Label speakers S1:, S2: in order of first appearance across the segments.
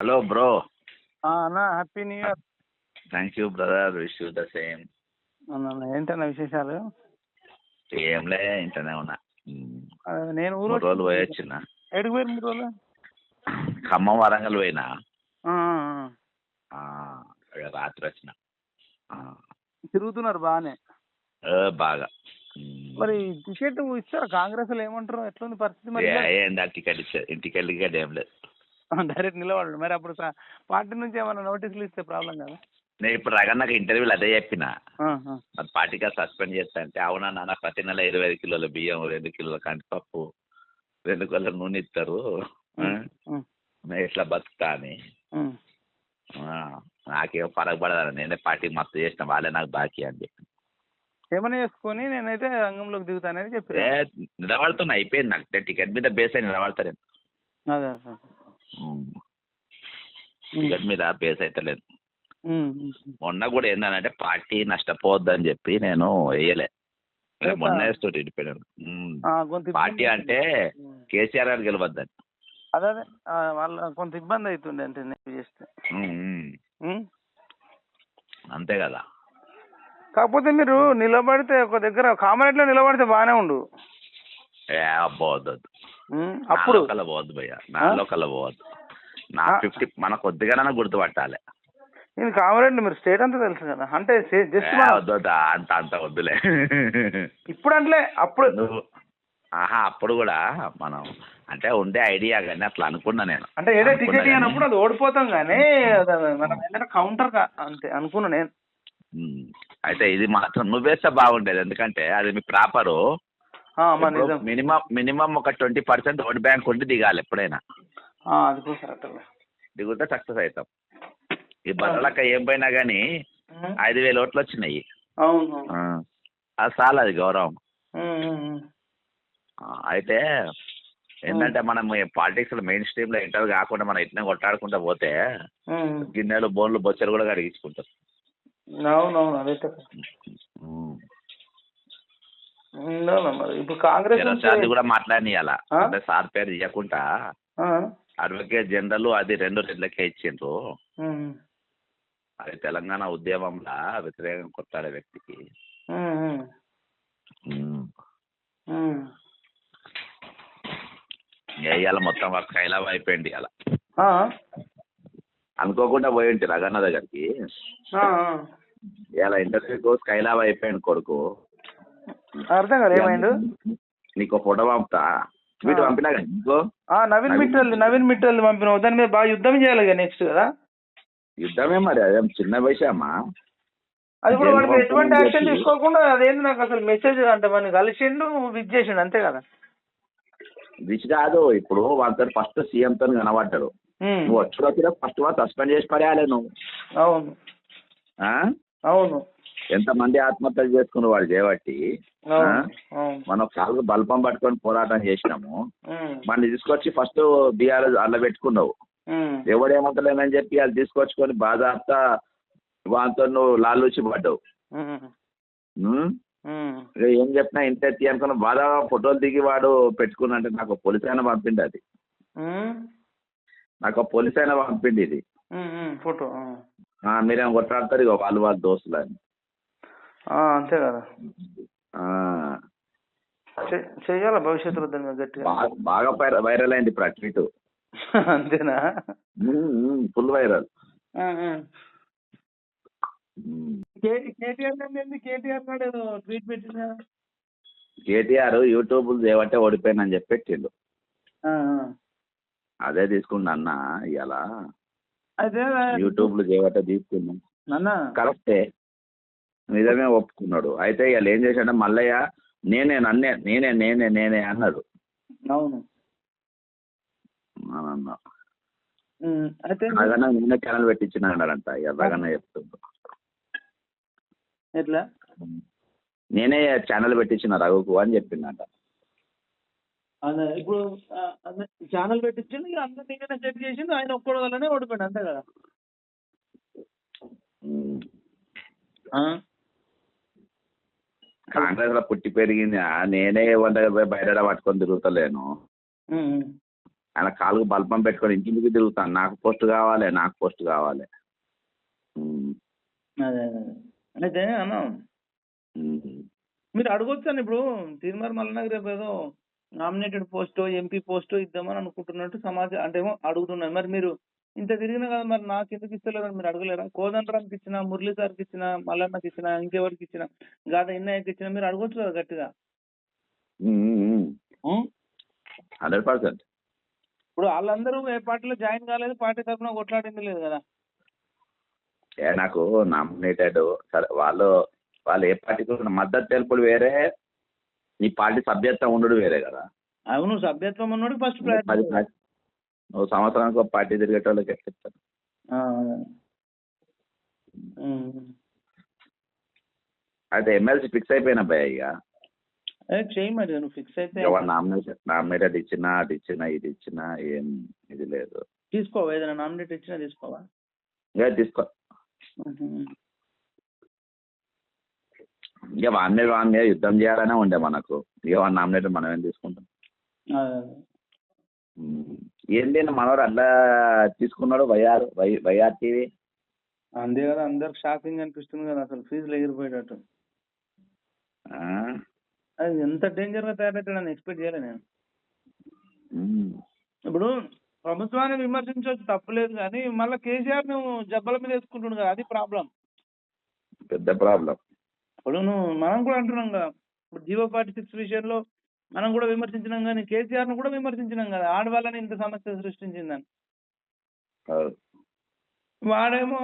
S1: Hello bro
S2: అన్న happy new year
S1: thank you brother wish you the same
S2: అన్న ఏంటన్న విశేషాలు?
S1: ఏంలే ఇంటనే ఉన్నా.
S2: నేను ఊరు
S1: రోజులు పోయి వచ్చిన
S2: ఎడికి పోయారు మూడు రోజులు
S1: ఖమ్మం వరంగల్ పోయినా. రాత్రి వచ్చిన.
S2: తిరుగుతున్నారు బాగానే.
S1: బాగా.
S2: మరి టికెట్ ఇస్తారా? కాంగ్రెస్ ఏమంటారు? ఎట్లుంది పరిస్థితి మరి?
S1: ఏ, ఏందా టికెట్ ఇచ్చారు ఇంటికి వెళ్ళి ఏం లేదు.
S2: డైరెక్ట్ నిలబడు మరి అప్పుడు పార్టీ నుంచి ఏమైనా నోటీసులు ఇస్తే ప్రాబ్లం కదా?
S1: నేను ఇప్పుడు రగన్నకి ఇంటర్వ్యూలు అదే చెప్పిన. మరి పార్టీగా సస్పెండ్ చేస్తా అంటే అవునా నాన్న ప్రతి నెల ఇరవై ఐదు కిలోల బియ్యం రెండు కిలోల కందిపప్పు రెండు కిలోల నూనె ఇస్తారు. నేను ఇట్లా బతుకుతా అని. నాకేం పడదు నేనే పార్టీ మస్తు చేసిన వాళ్ళే నాకు బాకీ అని చెప్పి.
S2: ఏమైనా చేసుకొని నేనైతే రంగంలోకి దిగుతానని చెప్పి
S1: నిలబడుతున్నా అయిపోయింది నాకు. టికెట్ మీద బేస్ అయి నిలబడతా నేను.
S2: అదే.
S1: టికెట్ మీద బేస్ అయితే లేదు.
S2: ఉమ్, ఉమ్.
S1: మొన్న కూడా ఏంటంటే పార్టీ నష్టపోవద్దని చెప్పి నేను వేయలే. నేను మొన్న వేస్తుంటే ఇండిపెండెంట్ పార్టీ అంటే. కేసీఆర్ గారు గెలవద్దని.
S2: అదే వాళ్ళ కొంత ఇబ్బంది అవుతుండే అంటే నేను చేస్తే?
S1: అంతే కదా.
S2: కాకపోతే మీరు నిలబడితే ఒక దగ్గర కామరెడ్లో నిలబడితే బాగానే ఉండు. ఉమ్, అప్పుడు.
S1: కల్లా పోవద్దు భయ్య నాలో కల్లా పోవద్దు నా. ఫిఫ్టీ మన కొద్దిగానైనా గుర్తుపట్టాలి.
S2: నేను కామరెడ్డి మీరు స్టేట్ అంతా తెలుసు కదా. అంటే జస్ట్
S1: అంత అంత వద్దులే.
S2: ఇప్పుడు అంటే అప్పుడు
S1: ఆహా అప్పుడు కూడా మనం అంటే ఉండే ఐడియా కానీ అట్లా అనుకున్నా నేను.
S2: అంటే ఏదో టికెట్
S1: కానీ,
S2: ఇవ్వనప్పుడు అది ఓడిపోతాం కానీ మనం ఏంటంటే కౌంటర్ అంతే అనుకున్నా నేను.
S1: అయితే ఇది మాత్రం నువ్వేస్తే బాగుండేది. ఎందుకంటే అది మీ ప్రాపరు. మినిమం మినిమం ఒక ట్వంటీ పర్సెంట్ ఓట్ బ్యాంక్ ఉండి దిగాలి ఎప్పుడైనా. దిగుతే సక్సెస్ అవుతాం. ఈ బర్రెలక్క ఏం పోయినా కానీ ఐదు వేల ఓట్లు వచ్చినాయి. అది చాలా అది గౌరవం. అయితే ఏంటంటే మనం పాలిటిక్స్లో మెయిన్ స్ట్రీమ్లో ఎంటర్ కాకుండా మనం ఇట్లా కొట్టాడుకుంటా పోతే. గిన్నెలు బోన్లు బొచ్చలు కూడా కడిగించుకుంటారు
S2: అవునవును అదైతే
S1: ఉమ్.
S2: ఉండాలి మరి ఇప్పుడు కాంగ్రెస్
S1: సార్లు కూడా మాట్లాడియాల
S2: ఆ?
S1: అంటే సార్ పేరు ఇవ్వకుండా అడ్వకేట్ జనరల్ అది రెండు రెడ్లకే ఇచ్చిండ్రు. అది తెలంగాణ ఉద్యమంలో వ్యతిరేకం కొట్టాడే వ్యక్తికి. ఇవాళ మొత్తం వర్క్ కైలాబ్ అయిపోయింది అలా అనుకోకుండా పోయింటి రగన్న దగ్గరికి.
S2: ఆ, ఆ.
S1: ఇలా ఇంటర్వ్యూకు స్కైలాబ్ అయిపోయింది కొడుకు.
S2: అర్థం కదా ఏమైండు
S1: నీకు ఫోటో పంపుతా. వీటి పంపినా
S2: నవీన్ మిట్టల్ నవీన్ మిట్టల్ పంపిన దాని మీద బాగా యుద్ధం చేయాలి కదా నెక్స్ట్ కదా?
S1: యుద్ధమే మరి అదేం చిన్న విషయమా?
S2: అది కూడా వాడికి ఎటువంటి యాక్షన్ తీసుకోకుండా అదేంటి నాకు అసలు మెసేజ్ అంటే మన కలిసిండు విజ్ చేసిండు అంతే కదా?
S1: దిశ కాదు ఇప్పుడు వాళ్ళతో ఫస్ట్ సీఎం తో కనబడ్డాడు. నువ్వు వచ్చి ఫస్ట్ వాళ్ళు సస్పెండ్ చేసి పడేయాలి నువ్వు.
S2: అవును? అవును.
S1: ఎంతమంది ఆత్మహత్యలు చేసుకున్న వాడు చేయబట్టి మనం కాలు బల్పం పట్టుకొని పోరాటం చేసినాము. మన తీసుకొచ్చి ఫస్ట్ బీఆర్ అల్ల పెట్టుకున్నావు.
S2: ఉమ్,
S1: ఎవడేమంటలేనని చెప్పి వాళ్ళు తీసుకొచ్చుకొని బాధాప్త వాళ్ళతో నువ్వు లాలూచి పడ్డావు. ఏం చెప్పినా ఇంత ఎత్తి అనుకున్న బాధ ఫోటోలు దిగి వాడు పెట్టుకున్నంటే నాకు ఒక పోలీస్ అయినా పంపింది అది. నాకు పోలీస్ అయినా పంపింది ఇది.
S2: ఫోటో
S1: మీరేం కొట్లాడతారు ఇక వాళ్ళు వాళ్ళ దోస్తులు అని.
S2: అంతే కదా.
S1: ఆ,
S2: చె- చెయ్యాలి భవిష్యత్తులో దాని గట్టిగా?
S1: బాగా బాగా వైర- వైరల్ అయింది ఇప్పుడు
S2: అంతేనా?
S1: Full viral.
S2: కేటీఆర్
S1: యూట్యూబ్ చేయబట్టే ఓడిపోయినని చెప్పి పెట్టిండు. అదే తీసుకున్నా అన్న ఇవాళ యూట్యూబ్లో చేయబట్టే తీసుకున్నాం కరెక్టే. నిజమే ఒప్పుకున్నాడు. అయితే ఇవాళ ఏం చేశాడంటే మల్లయ్య నేనే నన్నే నేనే నేనే నేనే అన్నాడు.
S2: అవును.
S1: అని అన్నా
S2: అయితే
S1: రగన్న నేనే ఛానల్ పెట్టించిన అన్నాడంట. ఇక రగన్న చెప్తుండు.
S2: ఎట్లా?
S1: నేనే ఛానల్ పెట్టించిన రఘుకు అని చెప్పిందంట
S2: ఇప్పుడు ఛానల్ పెట్టించిండు ఇక అందరినీ ఇక్కడ సెట్ చేసిండు ఆయన ఒక్కడు వల్లనే ఓడిపోయాడు అంతే కదా?
S1: కాంగ్రెస్లో పుట్టి పెరిగింది. నేనే వంద బయట పట్టుకొని తిరుగుతలేను. ఆయన కాలుకు బల్పం పెట్టుకొని ఇంటికి తిరుగుతాను. నాకు పోస్ట్ కావాలి నాకు పోస్ట్ కావాలి.
S2: అదే అదే. అయితే అన్న. మీరు అడగొచ్చాను ఇప్పుడు. తిరుమల మల్లనగర్ రేపు ఏదో నామినేటెడ్ పోస్ట్ ఎంపీ పోస్ట్ ఇద్దామని అనుకుంటున్నట్టు సమాజం అంటే ఏమో అడుగుతున్నారు. మరి మీరు ఇంత తిరిగినా కదా మరి నాకు ఎందుకు ఇస్తలేరని మీరు అడగలేరా? కోదండరామ్కి ఇచ్చిన మురళీ సార్కి ఇచ్చిన మల్లన్నకి ఇచ్చిన ఇంకెవరికి ఇచ్చిన గాదా ఇన్నయ్యకి ఇచ్చిన మీరు అడగొచ్చు కదా గట్టిగా?
S1: Hundred percent.
S2: ఇప్పుడు వాళ్ళందరూ ఏ పార్టీలో జాయిన్ కాలేదు పార్టీ తరఫున కొట్లాడింది లేదు కదా.
S1: నాకు నామినేటెడ్ సరే వాళ్ళు వాళ్ళు ఏ పార్టీకి మద్దతు తెలుపుడు వేరే నీ పార్టీ సభ్యత్వం ఉండడు వేరే కదా.
S2: అవును సభ్యత్వం ఉన్నోడు ఫస్ట్
S1: నువ్వు సంవత్సరానికి ఒక పార్టీ తిరిగేటోళ్ళకి ఎట్లా ఇస్తారు అయితే ఎమ్మెల్సీ ఫిక్స్ అయిపోయిన భయ ఇక?
S2: చేయి మరి నువ్వు ఫిక్స్ అయితే
S1: నామినేషన్ నామినేటెడ్ ఇచ్చినా అది ఇచ్చినా ఇది ఇచ్చినా ఏం ఇది లేదు.
S2: తీసుకోవా? ఏదైనా నామినేట్ ఇచ్చినా తీసుకోవా?
S1: తీసుకో. ఇక వాడి మీద వాడి మీద యుద్ధం చేయాలనే ఉండే మనకు. ఇక వాడి నామినేటెడ్ మనం ఏం తీసుకుంటాం?
S2: అదే, అదే.
S1: ఏంది మనోడు అట్లా తీసుకున్నాడు వైఆర్ వై వైఆర్ టీవీ?
S2: అంతే కదా అందరికి షాకింగ్ అనిపిస్తుంది కదా అసలు ఫీజులు ఎగిరిపోయేటట్టు.
S1: ఆ?
S2: అది ఎంత డేంజర్గా తయారవుతాడని ఎక్స్పెక్ట్ చేయలే నేను. ఇప్పుడు ప్రభుత్వాన్ని విమర్శించవచ్చు తప్పులేదు కానీ మళ్ళీ కేసీఆర్ నువ్వు జబ్బల మీద వేసుకుంటుండు కదా అది ప్రాబ్లం
S1: పెద్ద ప్రాబ్లం
S2: ఇప్పుడు నువ్వు మనం కూడా అంటున్నాం కదా ఇప్పుడు జీవో ఫార్టీ సిక్స్ విషయంలో మనం కూడా విమర్శించినాం కానీ కేసీఆర్ను కూడా విమర్శించినాం కదా. ఆడవాళ్ళని ఇంత సమస్య సృష్టించిందని. వాడేమో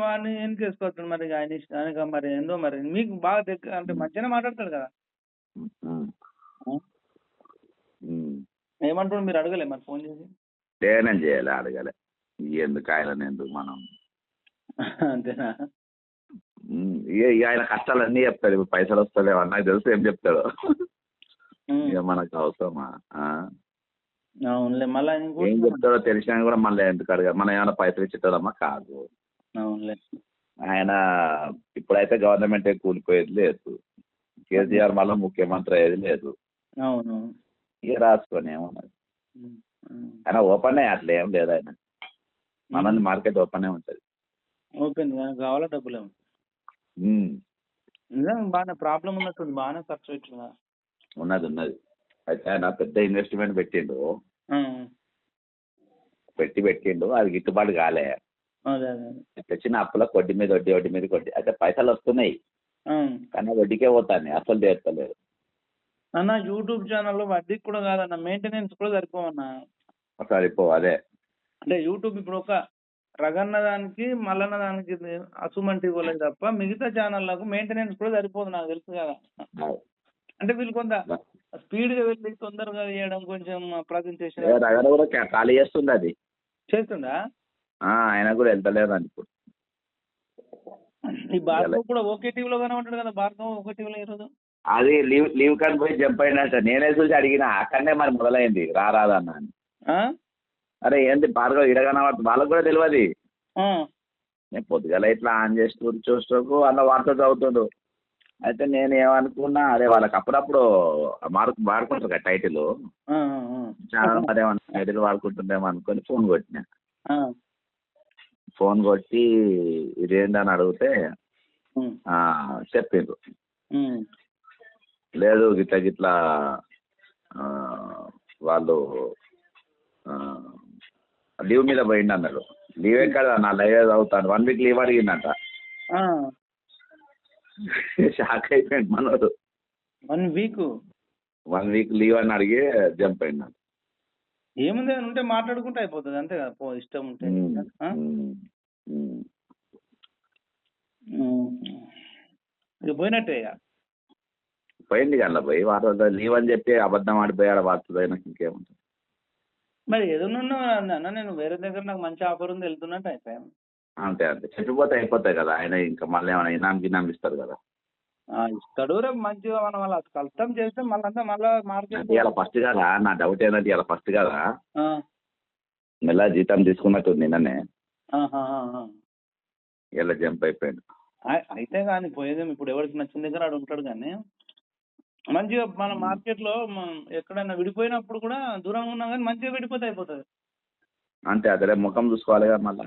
S2: వాడిని వెనకేసుకొస్తాడు మరి ఇక ఆయన ఆయనక మరి ఏందో మరి. మీకు బాగా దగ్గర అంటే మంచిగానే మాట్లాడతాడు కదా. ఏమంటాడు మీరు అడగలే మరి ఫోన్ చేసి?
S1: నేనేం చేయాలి అడగాలి. ఎందుకు ఆయన ఎందుకు మనం?
S2: అంతేనా?
S1: ఆయన కష్టాలు అన్నీ చెప్తాడు. ఇప్పుడు పైసలు వస్తలేవు నాకు తెలుసు ఏం చెప్తాడు. ఇక మనకు అవసరమా?
S2: అవునులే మళ్ళీ
S1: ఏం చెప్తాడో తెలిసినా కూడా మళ్ళీ ఎందుకు అడగాలి మనం ఏమైనా పైసలు ఇచ్చేటోళ్ళమా? కాదు.
S2: అవునులే
S1: ఆయన ఇప్పుడైతే గవర్నమెంట్ కూలిపోయేది లేదు. కేసీఆర్ మళ్ళీ ముఖ్యమంత్రి అయ్యేది లేదు.
S2: అవును.
S1: ఇక రాసుకొని ఏమన్నది. ఆయన ఓపెన్ అట్లా ఏం లేదు ఆయన. మనల్ని మార్కెట్ ఓపెన్ ఉంటుంది.
S2: ఓపెన్ కావాలా డబ్బులు నిజంగా బాగానే ప్రాబ్లం ఉన్నట్టుంది. బాగానే ఖర్చు పెట్టిన.
S1: ఉన్నది ఉన్నది. అయితే ఆయన పెద్ద ఇన్వెస్ట్మెంట్ పెట్టిండు. పెట్టి పెట్టిండు అది గిట్టుబాటు కాలే. తెచ్చిన అప్పుల కొద్ది మీద వడ్డీ వడ్డీ మీద కొద్ది అయితే పైసలు వస్తున్నాయి. కానీ వడ్డీకే పోతాయి అసలు తీర్తలేదు
S2: అన్న యూట్యూబ్ ఛానల్లో వడ్డీకి కూడా కాదన్న మెయింటెనెన్స్ కూడా సరిపోవన్న.
S1: ఒకసారి పో అదే.
S2: అంటే యూట్యూబ్ ఇప్పుడు ఒక రగన్న దానికి మల్లన్న దానికి అసుమంటి వాళ్ళకి తప్ప మిగతా ఛానళ్ళకు మెయింటెనెన్స్ కూడా సరిపోదు నాకు తెలుసు కదా. అంటే వీళ్ళు కొంత స్పీడ్గా వెళ్ళి తొందరగా చేయడం కొంచెం ప్రజెంటేషన్
S1: రగడ కూడా ఖాళీ చేస్తుంది అది.
S2: చేస్తుందా
S1: ఆ, ఆయన కూడా వెళ్తలేదు అని ఇప్పుడు.
S2: ఈ భార్గవ్ కూడా ఓకే టీవీలో కనబడ్డాడు కదా భార్గవ్ ఓకే టీవీలో ఈరోజు
S1: అది లీవ్ లీవ్ కని పోయి జంప్ అయినట్ట. నేనే చూసి అడిగిన అక్కడనే మరి మొదలైంది. రారాదన్న అని? అరే ఏంది భార్గవ్ ఇడగన వాళ్ళకు కూడా తెలియదు. నేను పొద్దుగల ఇట్లా ఆన్ చేసి చూసుకోకు అన్న వార్త చదువుతుండు. అయితే నేను ఏమనుకున్నా అరే వాళ్ళకి అప్పుడప్పుడు మార్కు వాడుకుంటారు కదా టైటిల్ చాలా మరి ఏమన్నా టైటిల్ వాడుకుంటుండేమో అనుకొని ఫోన్ కొట్టిన. ఫోన్ కొట్టి ఇదేందని అడిగితే చెప్పిండ్రు. లేదు గిట్లా గిట్లా వాళ్ళు లీవ్ మీద పోయిండు అన్నాడు. లీవే కదా నా లైవ్ చదువుతాను వన్ వీక్ లీవ్ అడిగిందంట. షాక్ అయిపోయింది మనోడు.
S2: One week?
S1: One week leave అని అడిగి జంప్ అయిందంట
S2: ఏముంది అని ఉంటే మాట్లాడుకుంటే అయిపోతుంది అంతే కదా? పో ఇష్టం ఉంటే. ఆ? ఇక పోయినట్టే ఇక.
S1: పోయింది కదా పోయి వాడు లీవ్ అని చెప్పి అబద్ధం ఆడిపోయాడు వాడుతుంది నాకు ఇంకేముంటుంది?
S2: మరి ఏదన్నా అన్న నేను వేరే దగ్గర నాకు మంచి ఆఫర్ ఉంది వెళ్తున్నట్టు అయిపోయాను.
S1: అంతే అంతే. చెప్పిపోతే అయిపోతాయి కదా ఆయన ఇంకా మళ్ళీ ఏమైనా ఇనాం గినాం ఇస్తారు కదా.
S2: ఇస్తాడు రేపు మంచిగా మనం అలా కష్టం చేస్తే మళ్ళీ అంతా మళ్ళీ మార్కెట్
S1: ఇలా ఫస్ట్ కదా? నా డౌట్ ఏంటంటే ఇలా ఫస్ట్ కదా? నెల జీతం తీసుకున్నట్టు నిన్ననే. ఇలా జంప్ అయిపోయాడు.
S2: అయితే కానీ పోయేదేం ఇప్పుడు ఎవరికి నచ్చిన దగ్గర ఆడు ఉంటాడు కానీ. మంచిగా మన మార్కెట్లో మనం ఎక్కడైనా విడిపోయినప్పుడు కూడా దూరంగా ఉన్నా కానీ మంచిగా విడిపోతే అయిపోతుంది.
S1: అంతే అదే ముఖం చూసుకోవాలి కదా మళ్ళా.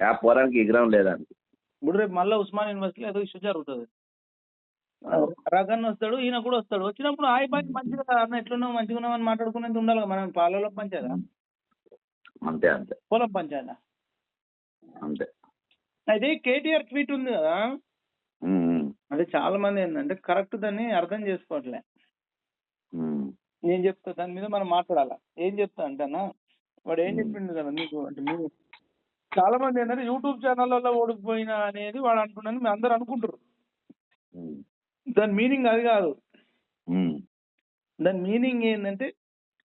S1: ఆ పోరానికి విగ్రహం లేదండి.
S2: ఇప్పుడు రేపు మళ్ళీ ఉస్మాన్ యూనివర్సిటీలో ఏదో ఇష్యూ జరుగుతుంది. రగన్ వస్తాడు ఈయన కూడా వస్తాడు. వచ్చినప్పుడు హాయ్ బాయ్ మంచిగా అన్న ఎట్లున్నావు మంచిగా ఉన్నావు అని మాట్లాడుకునేది ఉండాలి కదా. మనం పాలలో పంచాయదా
S1: అంతే అంతే.
S2: పొలం పంచాయదా
S1: అంతే.
S2: అయితే కేటీఆర్ ట్వీట్ ఉంది కదా అది చాలా మంది ఏంటంటే కరెక్ట్ దాన్ని అర్థం చేసుకోవట్లే. నేను చెప్తా దాని మీద మనం మాట్లాడాలా? ఏం చెప్తా అంటేనా వాడు ఏం. చెప్పిండు కదా మీకు? అంటే మీరు చాలా మంది ఏంటంటే యూట్యూబ్ ఛానళ్ళలో ఓడిపోయినా అనేది వాడు అంటున్నాను మీరు అందరు అనుకుంటారు దాని మీనింగ్ అది కాదు. దాని మీనింగ్ ఏంటంటే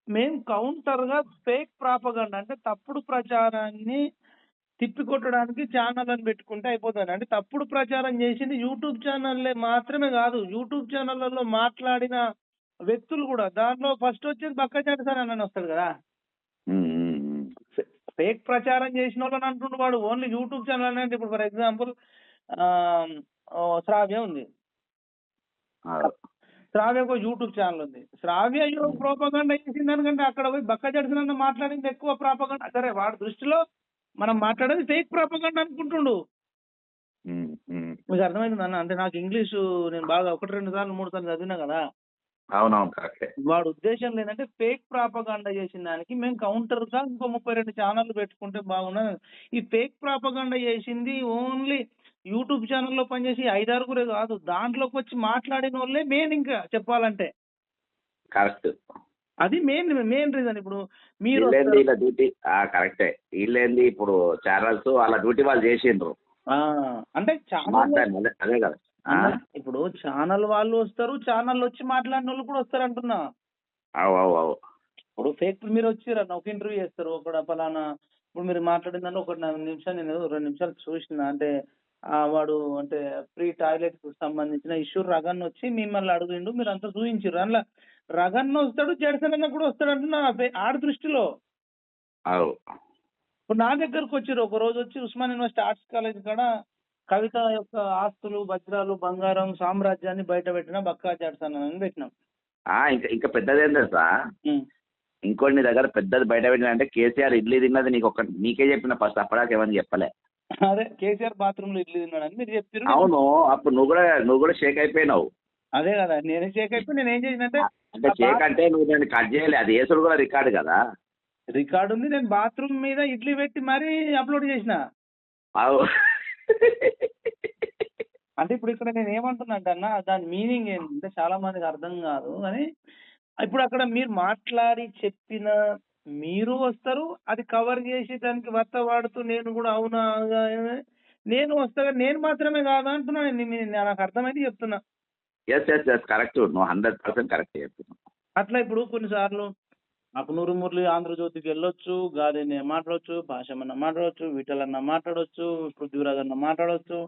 S2: మేము కౌంటర్గా ఫేక్ ప్రాపగండా అంటే తప్పుడు ప్రచారాన్ని తిప్పికొట్టడానికి ఛానల్ అని పెట్టుకుంటే అయిపోతుంది. అంటే తప్పుడు ప్రచారం చేసింది యూట్యూబ్ ఛానల్లే మాత్రమే కాదు. యూట్యూబ్ ఛానళ్ళలో మాట్లాడిన వ్యక్తులు కూడా దాంట్లో ఫస్ట్ వచ్చేది బక్కచాటి సార్ అని వస్తాడు కదా. ఫేక్ ప్రచారం చేసిన వాళ్ళని అంటుండు వాడు. ఓన్లీ యూట్యూబ్ ఛానల్ అంటే ఇప్పుడు ఫర్ ఎగ్జాంపుల్ శ్రావ్య ఉంది.
S1: ఆ,
S2: శ్రావ్య ఒక యూట్యూబ్ ఛానల్ ఉంది. శ్రావ్య ప్రోపగండా చేసిన దానికంటే అక్కడ పోయి బక్క జడిసిన మాట్లాడింది ఎక్కువ ప్రాపగండా. సరే వాడి దృష్టిలో మనం మాట్లాడేది ఫేక్ ప్రాపగండా అనుకుంటుండు. మీకు అర్థమైంది అన్న అంటే నాకు ఇంగ్లీషు నేను బాగా ఒకటి రెండు సార్లు మూడు సార్లు చదివినా కదా.
S1: అవునవును కరెక్టే.
S2: వాడు ఉద్దేశం లేదంటే ఫేక్ ప్రాపగండా చేసిన దానికి మేము కౌంటర్గా ఇంకో ముప్పై రెండు ఛానళ్ళు పెట్టుకుంటే బాగున్నది ఈ ఫేక్ ప్రాపగండా చేసింది ఓన్లీ యూట్యూబ్ ఛానల్లో పనిచేసి ఐదారుగురే కాదు. దాంట్లోకి వచ్చి మాట్లాడిన వాళ్ళే మెయిన్ ఇంకా చెప్పాలంటే.
S1: కరెక్ట్.
S2: అది మెయిన్ మెయిన్ రీజన్ ఇప్పుడు మీరు
S1: వీళ్ళేంది డ్యూటీ? కరెక్టే. వీళ్ళేంది ఇప్పుడు ఛానల్స్ వాళ్ళ డ్యూటీ వాళ్ళు చేసిండ్రు.
S2: ఆ, అంటే ఛానల్
S1: మాట్లాడి అదే కదా?
S2: ఇప్పుడు ఛానల్ వాళ్ళు వస్తారు ఛానల్ వచ్చి మాట్లాడిన వాళ్ళు కూడా వస్తారు అంటున్నా
S1: అవు అవు అవు.
S2: ఇప్పుడు ఫేక్ మీరు వచ్చిరన్న ఒక ఇంటర్వ్యూ చేస్తారు ఒక పలానా ఇప్పుడు మీరు మాట్లాడిన దాంట్లో ఒక నాలుగు నిమిషాలు నేను రెండు నిమిషాలు చూసిన అంటే వాడు అంటే ఫ్రీ టాయిలెట్కు సంబంధించిన ఇష్యూ రగన్ వచ్చి మిమ్మల్ని అడిగిండు మీరు అంతా చూపించారు అందులో రగన్ వస్తాడు జడసన్ అన్న కూడా వస్తాడు అంటున్నా ఆడ దృష్టిలో. ఇప్పుడు నా దగ్గరకు వచ్చారు ఒక రోజు వచ్చి ఉస్మాన్ యూనివర్సిటీ ఆర్ట్స్ కాలేజ్ కాడ కవిత యొక్క ఆస్తులు వజ్రాలు బంగారం సామ్రాజ్యాన్ని బయట పెట్టిన బక్కా జడసన్ అని పెట్టినాం.
S1: ఇంకా ఇంకా పెద్దది ఏం తెలుసా?
S2: ఉం.
S1: ఇంకోటి నీ దగ్గర పెద్దది బయట పెట్టిన అంటే కేసీఆర్ ఇడ్లీ తిన్నది నీకు ఒక నీకే చెప్పిన ఫస్ట్ అప్పటిదాకా ఏమని చెప్పలే.
S2: అదే కేసీఆర్ బాత్రూమ్లో ఇడ్లీ తిన్నాడని మీరు చెప్పారు
S1: అవును అప్పుడు నువ్వు కూడా నువ్వు కూడా షేక్ అయిపోయినావు.
S2: అదే కదా నేనే షేక్ అయిపోయి నేను ఏం చేసినంటే
S1: అంటే షేక్ అంటే నువ్వు దాన్ని కట్ చేయలే అది వేసుడు కూడా రికార్డు కదా.
S2: రికార్డు ఉంది నేను బాత్రూమ్ మీద ఇడ్లీ పెట్టి మరీ అప్లోడ్ చేసిన. అంటే ఇప్పుడు ఇక్కడ నేను ఏమంటున్నా అంటే అన్న దాని మీనింగ్ ఏంటంటే చాలా మందికి అర్థం కాదు కానీ ఇప్పుడు అక్కడ మీరు మాట్లాడి చెప్పిన మీరు వస్తారు అది కవర్ చేసి దానికి వత్త వాడుతూ నేను కూడా అవునా అని నేను వస్తా కానీ నేను మాత్రమే కాదు అంటున్నా నేను నాకు అర్థమైంది చెప్తున్నా.
S1: ఎస్ ఎస్ ఎస్ కరెక్ట్ నువ్వు హండ్రెడ్ పర్సెంట్ కరెక్ట్ చెప్తున్నావు
S2: అట్లా ఇప్పుడు కొన్నిసార్లు అకునూరు మురళి ఆంధ్రజ్యోతికి వెళ్ళొచ్చు గాలిని మాట్లాడొచ్చు భాషమన్న మాట్లాడొచ్చు విఠలన్న మాట్లాడొచ్చు పృథ్వీరాజ్ అన్న మాట్లాడొచ్చు.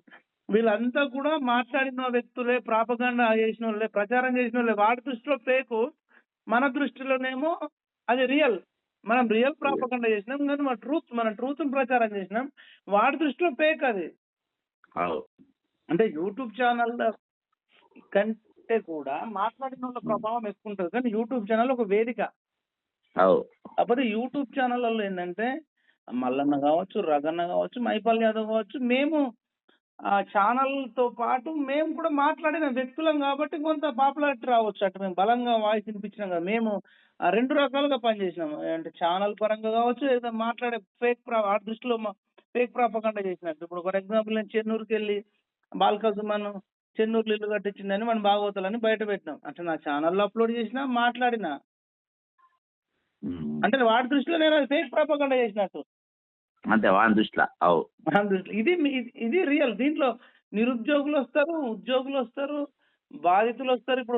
S2: వీళ్ళంతా కూడా మాట్లాడిన వ్యక్తులే ప్రాపగండ చేసిన వాళ్ళే ప్రచారం చేసిన వాళ్ళే వాడి దృష్టిలో ఫేక్ మన దృష్టిలోనేమో అది రియల్ మనం రియల్ ప్రాపగండ చేసినాం కానీ మన ట్రూత్ మన ట్రూత్ ప్రచారం చేసినాం. వాడి దృష్టిలో ఫేక్ అది. అంటే యూట్యూబ్ ఛానల్ కంటే కూడా మాట్లాడిన వాళ్ళ ప్రభావం ఎక్కువ ఉంటుంది. కానీ యూట్యూబ్ ఛానల్ ఒక వేదిక.
S1: అవు
S2: కాకపోతే యూట్యూబ్ ఛానళ్ళలో ఏంటంటే మల్లన్న కావచ్చు రగన్న కావచ్చు మైపాల్ యాదవ్ కావచ్చు మేము ఆ ఛానల్తో పాటు మేము కూడా మాట్లాడిన వ్యక్తులం కాబట్టి కొంత పాపులారిటీ రావచ్చు అటు. మేము బలంగా వాయిస్ వినిపించినాం కదా మేము ఆ రెండు రకాలుగా పనిచేసినాం. అంటే ఛానల్ పరంగా కావచ్చు ఏదో మాట్లాడే ఫేక్ ప్రా ఆ దృష్టిలో ఫేక్ ప్రాపకండా చేసినట్టు. ఇప్పుడు ఫర్ ఎగ్జాంపుల్ నేను చెన్నూరుకి వెళ్ళి బాల్కా సుమన్ చెన్నూరులో ఇల్లు కట్టించిందని మనం బాగోతాలని బయట పెట్టినాం. అంటే నా ఛానల్లో అప్లోడ్ చేసినా మాట్లాడినా. అంటే వాడి దృష్టిలో నేను ఫేక్ ప్రాపగండా చేసినట్టు.
S1: అంతే వాని దృష్టిలో అవు.
S2: వాడి దృష్టిలో. ఇది ఇది రియల్. దీంట్లో నిరుద్యోగులు వస్తారు ఉద్యోగులు వస్తారు బాధితులు వస్తారు. ఇప్పుడు